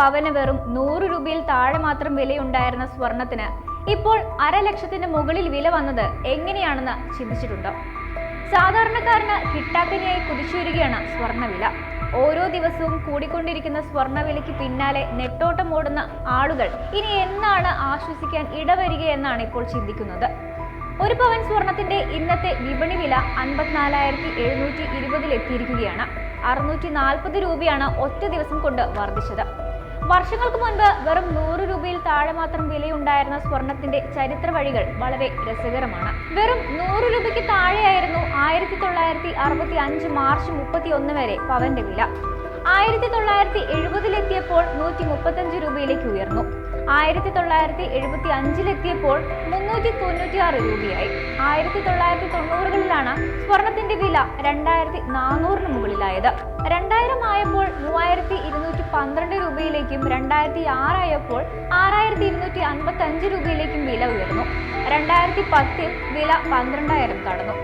പവന് വെറും നൂറ് രൂപയിൽ താഴെ മാത്രം വിലയുണ്ടായിരുന്ന സ്വർണത്തിന് ഇപ്പോൾ അരലക്ഷത്തിന് മുകളിൽ വില വന്നത് എങ്ങനെയാണെന്ന് ചിന്തിച്ചിട്ടുണ്ടോ? സാധാരണക്കാരന് കിട്ടാക്കനിയായി കുതിച്ചുയരുകയാണ് സ്വർണവില ഓരോ ദിവസവും കൂടിക്കൊണ്ടിരിക്കുന്ന സ്വർണവിലയ്ക്ക് പിന്നാലെ നെട്ടോട്ടം ഓടുന്ന ആളുകൾ ഇനി എന്നാണ് ആശ്വസിക്കാൻ ഇടവരികയെന്നാണ് ഇപ്പോൾ ചിന്തിക്കുന്നത്. ഒരു പവൻ സ്വർണത്തിന്റെ ഇന്നത്തെ വിപണി വില അൻപത്തിനാലായിരത്തി എഴുന്നൂറ്റി ഇരുപതിൽ എത്തിയിരിക്കുകയാണ്. അറുന്നൂറ്റി നാൽപ്പത് രൂപയാണ് ഒറ്റ ദിവസം കൊണ്ട് വർദ്ധിച്ചത്. വർഷങ്ങൾക്ക് മുൻപ് വെറും നൂറ് രൂപയിൽ താഴെ മാത്രം വിലയുണ്ടായിരുന്ന സ്വർണത്തിന്റെ ചരിത്ര വഴികൾ വളരെ രസകരമാണ്. വെറും നൂറ് രൂപയ്ക്ക് താഴെയായിരുന്നു ആയിരത്തി തൊള്ളായിരത്തി അറുപത്തി അഞ്ച് മാർച്ച് മുപ്പത്തി ഒന്ന് വരെ പവന്റെ വില. ആയിരത്തി തൊള്ളായിരത്തി എഴുപതിലെത്തിയപ്പോൾ നൂറ്റി മുപ്പത്തഞ്ച് രൂപയിലേക്ക് ഉയർന്നു. ആയിരത്തി തൊള്ളായിരത്തി എഴുപത്തി അഞ്ചിലെത്തിയപ്പോൾ മുന്നൂറ്റി തൊണ്ണൂറ്റിയാറ് രൂപയായി. ആയിരത്തി തൊള്ളായിരത്തി തൊണ്ണൂറുകളിലാണ് സ്വർണത്തിന്റെ വില രണ്ടായിരത്തി നാനൂറിന് മുകളിലായത്. രണ്ടായിരം ആയപ്പോൾ മൂവായിരത്തി ഇരുന്നൂറ്റി പന്ത്രണ്ട് രൂപയിലേക്കും രണ്ടായിരത്തി ആറായപ്പോൾ ആറായിരത്തി ഇരുന്നൂറ്റി അൻപത്തി അഞ്ച് രൂപയിലേക്കും വില ഉയർന്നു. രണ്ടായിരത്തി പത്തിൽ വില പന്ത്രണ്ടായിരം കടന്നു.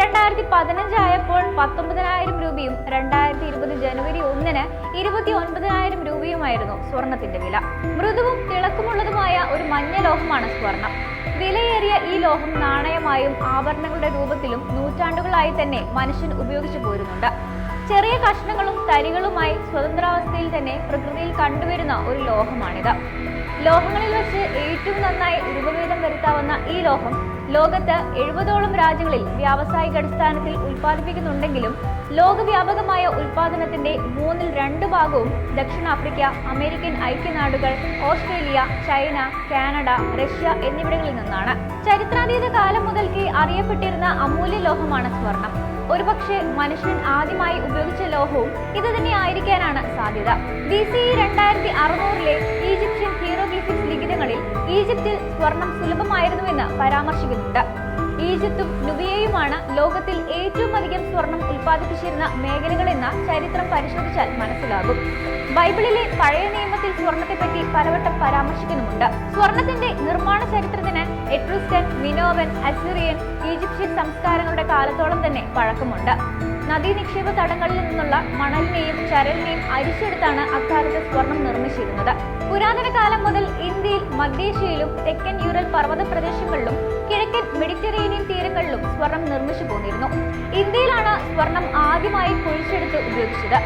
രണ്ടായിരത്തി പതിനഞ്ചായപ്പോൾ പത്തൊമ്പതിനായിരം രൂപയും രണ്ടായിരത്തി ഇരുപത് ജനുവരി ഒന്നിന് ഇരുപത്തി ഒൻപതിനായിരം രൂപയുമായിരുന്നു സ്വർണത്തിന്റെ വില. മൃദുവും തിളക്കമുള്ളതുമായ ഒരു മഞ്ഞ ലോഹമാണ് സ്വർണം. വിലയേറിയ ഈ ലോഹം നാണയമായും ആഭരണങ്ങളുടെ രൂപത്തിലും നൂറ്റാണ്ടുകളായി തന്നെ മനുഷ്യൻ ഉപയോഗിച്ചു പോരുന്നുണ്ട്. ചെറിയ കഷ്ണങ്ങളും തരികളുമായി സ്വതന്ത്രാവസ്ഥയിൽ തന്നെ പ്രകൃതിയിൽ കണ്ടുവരുന്ന ഒരു ലോഹമാണിത്. ലോഹങ്ങളിൽ വെച്ച് ഏറ്റവും നന്നായി രൂപഭേദം വരുത്താവുന്ന ഈ ലോഹം ലോകത്ത് എഴുപതോളം രാജ്യങ്ങളിൽ വ്യാവസായിക അടിസ്ഥാനത്തിൽ ഉൽപ്പാദിപ്പിക്കുന്നുണ്ടെങ്കിലും ലോകവ്യാപകമായ ഉൽപാദനത്തിന്റെ മൂന്നിൽ രണ്ട് ഭാഗവും ദക്ഷിണാഫ്രിക്ക അമേരിക്കൻ ഐക്യനാടുകൾ ഓസ്ട്രേലിയ ചൈന കാനഡ റഷ്യ എന്നിവിടങ്ങളിൽ നിന്നാണ്. ചരിത്രാതീത കാലം മുതൽക്കേ അറിയപ്പെട്ടിരുന്ന അമൂല്യ ലോഹമാണ് സ്വർണം മനുഷ്യൻ ആദ്യമായി ഉപയോഗിച്ച ലോഹവും ഇത് തന്നെ ആയിരിക്കാനാണ് സാധ്യത. ബി സി രണ്ടായിരത്തി അറുന്നൂറിലെ ഈജിപ്ഷ്യൻ ഹീറോഗ്ലിഫിക്സ് ലിഖിതങ്ങളിൽ ഈജിപ്തിൽ സ്വർണം സുലഭമായിരുന്നുവെന്ന് പരാമർശിക്കുന്നുണ്ട്. ഈജിപ്തും നുബിയയുമാണ് ലോകത്തിൽ ഏറ്റവും അധികം സ്വർണം ഉൽപ്പാദിപ്പിച്ചിരുന്ന മേഖലകളെന്ന ചരിത്രം പരിശോധിച്ചാൽ മനസ്സിലാകും. ബൈബിളിലെ പഴയ നിയമത്തിൽ സ്വർണത്തെപ്പറ്റി പലവട്ടം പരാമർശിക്കുന്നുമുണ്ട്. സ്വർണത്തിന്റെ നിർമ്മാണ ചരിത്രത്തിന് എട്രുസ്കൻ മിനോവൻ അസിറിയൻ ഈജിപ്ഷ്യൻ സംസ്കാരങ്ങളുടെ കാലത്തോളം തന്നെ പഴക്കമുണ്ട്. നദീ നിക്ഷേപ തടങ്ങളിൽ നിന്നുള്ള മണലിനെയും ചരലിനെയും അരിച്ചെടുത്താണ് അക്കാലത്ത് സ്വർണം നിർമ്മിച്ചിരുന്നത്. പുരാതന കാലം മുതൽ ഇന്ത്യയിൽ മധ്യേഷ്യയിലും തെക്കൻ യൂറൽ പർവത പ്രദേശങ്ങളിലും കിഴക്കൻ മെഡിറ്ററേനിയൻ തീരങ്ങളിലും സ്വർണം നിർമ്മിച്ചു പോന്നിരുന്നു. ഇന്ത്യയിലാണ് സ്വർണം ആദ്യമായി കുഴിച്ചെടുത്ത് ഉപയോഗിച്ചത്.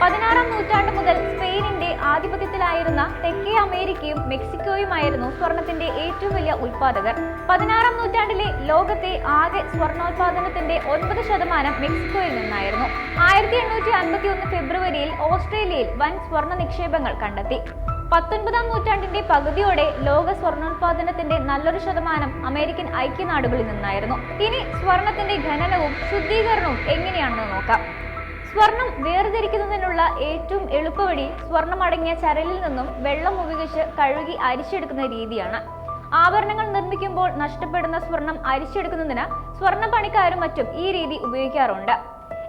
പതിനാറാം നൂറ്റാണ്ട് മുതൽ സ്പെയിനിന്റെ ആധിപത്യത്തിലായിരുന്ന തെക്കേ അമേരിക്കയും മെക്സിക്കോയുമായിരുന്നു സ്വർണത്തിന്റെ ഏറ്റവും വലിയ ഉൽപാദകർ പതിനാറാം നൂറ്റാണ്ടിലെ ലോകത്തെ ആകെ സ്വർണോത്പാദനത്തിന്റെ ഒൻപത് ശതമാനം മെക്സിക്കോയിൽ നിന്നായിരുന്നു. ആയിരത്തി എണ്ണൂറ്റി അൻപത്തി ഒന്ന് ഫെബ്രുവരിയിൽ ഓസ്ട്രേലിയയിൽ വൻ സ്വർണ നിക്ഷേപങ്ങൾ കണ്ടെത്തി. പത്തൊൻപതാം നൂറ്റാണ്ടിന്റെ പകുതിയോടെ ലോക സ്വർണോത്പാദനത്തിന്റെ നല്ലൊരു ശതമാനം അമേരിക്കൻ ഐക്യനാടുകളിൽ നിന്നായിരുന്നു. ഇനി സ്വർണത്തിന്റെ ഖനനവും ശുദ്ധീകരണവും എങ്ങനെയാണെന്ന് നോക്കാം. സ്വർണം വേർതിരിക്കുന്നതിനുള്ള ഏറ്റവും എളുപ്പവഴി സ്വർണം അടങ്ങിയ ചരലിൽ നിന്നും വെള്ളം ഉപയോഗിച്ച് കഴുകി അരിച്ചെടുക്കുന്ന രീതിയാണ്. ആഭരണങ്ങൾ നിർമ്മിക്കുമ്പോൾ നഷ്ടപ്പെടുന്ന സ്വർണം അരിച്ചെടുക്കുന്നതിന് സ്വർണ പണിക്കാരും മറ്റും ഈ രീതി ഉപയോഗിക്കാറുണ്ട്.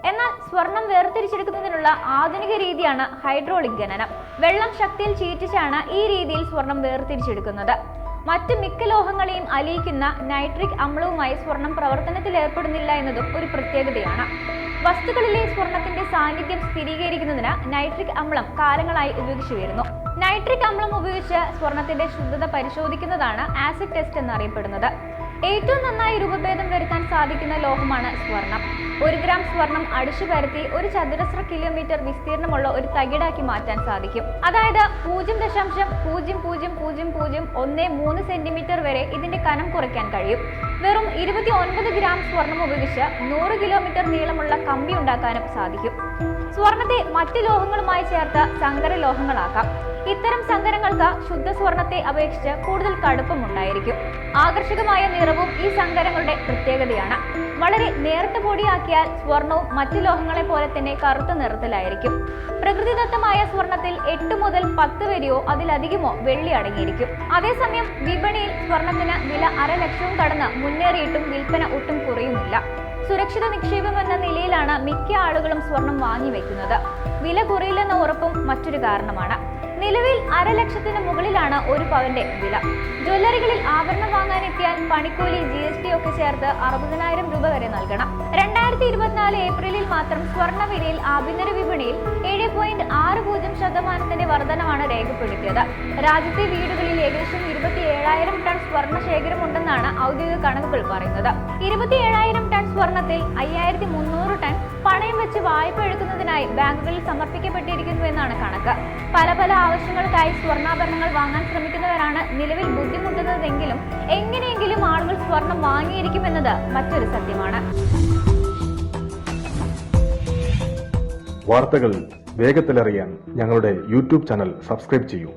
എന്നാൽ സ്വർണം വേർതിരിച്ചെടുക്കുന്നതിനുള്ള ആധുനിക രീതിയാണ് ഹൈഡ്രോളിക് ഖനനം. വെള്ളം ശക്തിയിൽ ചീറ്റിച്ചാണ് ഈ രീതിയിൽ സ്വർണം വേർതിരിച്ചെടുക്കുന്നത്. മറ്റ് മിക്ക ലോഹങ്ങളെയും അലിയിക്കുന്ന നൈട്രിക് അമ്ലവുമായി സ്വർണം പ്രവർത്തനത്തിൽ ഏർപ്പെടുന്നില്ല എന്നതും ഒരു പ്രത്യേകതയാണ്. വസ്തുക്കളിലെ സ്വർണത്തിന്റെ സാന്നിധ്യം സ്ഥിരീകരിക്കുന്നതിന് നൈട്രിക് അമ്ലം കാലങ്ങളായി ഉപയോഗിച്ചു വരുന്നു. നൈട്രിക് അമ്ലം ഉപയോഗിച്ച് സ്വർണത്തിന്റെ ശുദ്ധത പരിശോധിക്കുന്നതാണ് ആസിഡ് ടെസ്റ്റ് എന്നറിയപ്പെടുന്നത്. ഏറ്റവും നന്നായി രൂപഭേദം വരുത്താൻ സാധിക്കുന്ന ലോഹമാണ് സ്വർണം. ഒരു ഗ്രാം സ്വർണം അടിച്ചു പരത്തി ഒരു ചതുരശ്ര കിലോമീറ്റർ വിസ്തീർണമുള്ള ഒരു തകിടാക്കി മാറ്റാൻ സാധിക്കും. അതായത് പൂജ്യം ദശാംശം പൂജ്യം പൂജ്യം പൂജ്യം പൂജ്യം ഒന്ന് മൂന്ന് സെന്റിമീറ്റർ വരെ ഇതിന്റെ കനം കുറയ്ക്കാൻ കഴിയും. വെറും ഇരുപത്തി ഒൻപത് ഗ്രാം സ്വർണം ഉപയോഗിച്ച് നൂറ് കിലോമീറ്റർ നീളമുള്ള കമ്പി ഉണ്ടാക്കാനും സാധിക്കും. സ്വർണത്തെ മറ്റ് ലോഹങ്ങളുമായി ചേർത്ത് സങ്കര ലോഹങ്ങളാക്കാം. ഇത്തരം സങ്കരങ്ങൾക്ക് ശുദ്ധ സ്വർണത്തെ അപേക്ഷിച്ച് കൂടുതൽ കടുപ്പം ഉണ്ടായിരിക്കും ആകർഷകമായ നിറവും ഈ സങ്കരങ്ങളുടെ പ്രത്യേകതയാണ്. വളരെ നേർത്ത പൊടിയാക്കിയാൽ സ്വർണവും മറ്റു ലോഹങ്ങളെ പോലെ തന്നെ കറുത്ത നിറത്തിലായിരിക്കും. പ്രകൃതിദത്തമായ സ്വർണത്തിൽ എട്ട് മുതൽ പത്ത് വരെയോ അതിലധികമോ വെള്ളി അടങ്ങിയിരിക്കും. അതേസമയം വിപണിയിൽ സ്വർണത്തിന് വില അരലക്ഷവും കടന്ന് മുന്നേറിയിട്ടും വിൽപ്പന ഒട്ടും കുറയുന്നില്ല. സുരക്ഷിത നിക്ഷേപം എന്ന നിലയിലാണ് മിക്ക ആളുകളും സ്വർണം വാങ്ങി വെക്കുന്നത്. വില കുറയില്ലെന്ന ഉറപ്പും മറ്റൊരു കാരണമാണ്. നിലവിൽ അരലക്ഷത്തിന് മുകളിലാണ് ഒരു പവന്റെ വില. ജ്വല്ലറികളിൽ ആഭരണം വാങ്ങാനെത്തിയാൽ പണിക്കൂലി ജി എസ് ടി ഒക്കെ ചേർത്ത് അറുപതിനായിരം രൂപ വരെ നൽകണം. രണ്ടായിരത്തി ഇരുപത്തിനാല് ഏപ്രിലിൽ മാത്രം സ്വർണവിലയിൽ ആഭ്യന്തര വിപണിയിൽ ഏഴ് പോയിന്റ് ആറ് പൂജ്യം ശതമാനത്തിന്റെ വർധനമാണ് രേഖപ്പെടുത്തിയത്. രാജ്യത്തെ വീടുകളിൽ ഏകദേശം ഇരുപത്തി ഏഴായിരം ടൺ സ്വർണ ശേഖരമുണ്ടെന്നാണ് ഔദ്യോഗിക കണക്കുകൾ പറയുന്നത്. ഇരുപത്തി ഏഴായിരം ടൺ സ്വർണത്തിൽ അയ്യായിരത്തി മുന്നൂറ് ടൺ പണയം വെച്ച് വായ്പ എടുക്കുന്നതിനായി ബാങ്കുകളിൽ സമർപ്പിക്കപ്പെട്ടിരിക്കുന്നു എന്നാണ് കണക്ക്. പല പല ആവശ്യങ്ങൾക്കായി സ്വർണാഭരണങ്ങൾ വാങ്ങാൻ ശ്രമിക്കുന്നവരാണ് നിലവിൽ ബുദ്ധിമുട്ടുന്നതെങ്കിലും എങ്ങനെയെങ്കിലും ആളുകൾ സ്വർണം വാങ്ങിയിരിക്കുമെന്നത് മറ്റൊരു സത്യമാണ്. വാർത്തകൾ വേഗത്തിലറിയാൻ ഞങ്ങളുടെ യൂട്യൂബ് ചാനൽ സബ്സ്ക്രൈബ് ചെയ്യൂ.